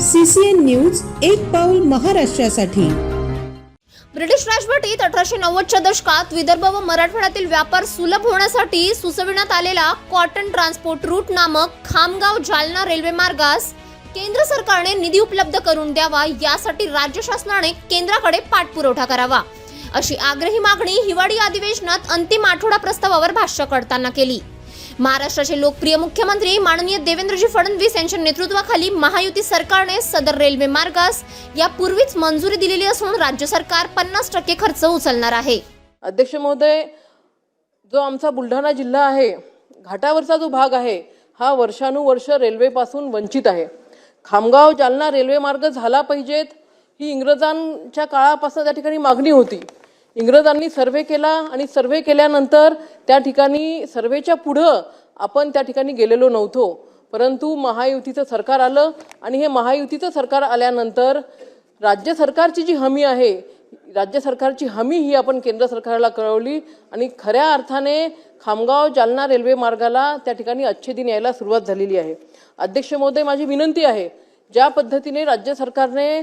CCN news एक पाऊल महाराष्ट्रासाठी. ब्रिटिश राजवटीत अठराशे नव्वदच्या दशकात विदर्भ व मराठवाड्यातील व्यापार सुलभ होण्यासाठी सुचविण्यात आलेला कॉटन ट्रान्सपोर्ट रूट नामक खामगाव जालना रेल्वे मार्गास केंद्र सरकारने निधी उपलब्ध करून द्यावा यासाठी राज्य शासनाने केंद्राकडे पाठपुरवठा करावा. अशी आग्रही मागणी हिवाळी अधिवेशनात अंतिम आठवडा प्रस्तावावर भाष्य करताना केली. महाराष्ट्राचे लोकप्रिय मुख्यमंत्री माननीय देवेंद्रजी फडणवीस यांच्या नेतृत्वाखाली महायुती सरकारने सदर रेल्वे मार्गास यापूर्वीच मंजुरी दिलेली असून राज्य सरकार पन्नास टक्के खर्च उचलणार आहे. अध्यक्ष महोदय जो आमचा बुलढाणा जिल्हा आहे घाटावरचा जो भाग आहे हा वर्षानुवर्ष रेल्वेपासून वंचित आहे. खामगाव जालना रेल्वे मार्ग झाला पाहिजेत ही इंग्रजांच्या काळापासून त्या ठिकाणी मागणी होती. इंग्रजांनी सर्वे केला आणि सर्वे केल्यानंतर त्या ठिकाणी सर्वेच्या पुढं आपण त्या ठिकाणी गेलेलो नव्हतो. परंतु महायुतीचं सरकार आलं आणि हे महायुतीचं सरकार आल्यानंतर राज्य सरकारची जी हमी आहे राज्य सरकारची हमी ही आपण केंद्र सरकारला कळवली आणि खऱ्या अर्थाने खामगाव जालना रेल्वे मार्गाला त्या ठिकाणी अच्छे दिन यायला सुरुवात झालेली आहे. अध्यक्ष महोदय माझी विनंती आहे ज्या पद्धतीने राज्य सरकारने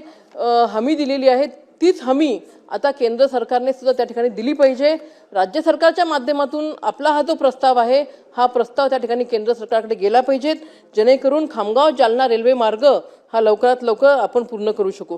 हमी दिलेली आहे तीच हमी आता केंद्र सरकारने सुद्धा त्या ठिकाणी दिली पाहिजे. राज्य सरकारच्या माध्यमातून आपला हा जो प्रस्ताव आहे हा प्रस्ताव त्या ठिकाणी केंद्र सरकारकडे गेला पाहिजेत. जेणेकरून खामगाव जालना रेल्वे मार्ग हा लवकरात लवकर आपण पूर्ण करू शकू.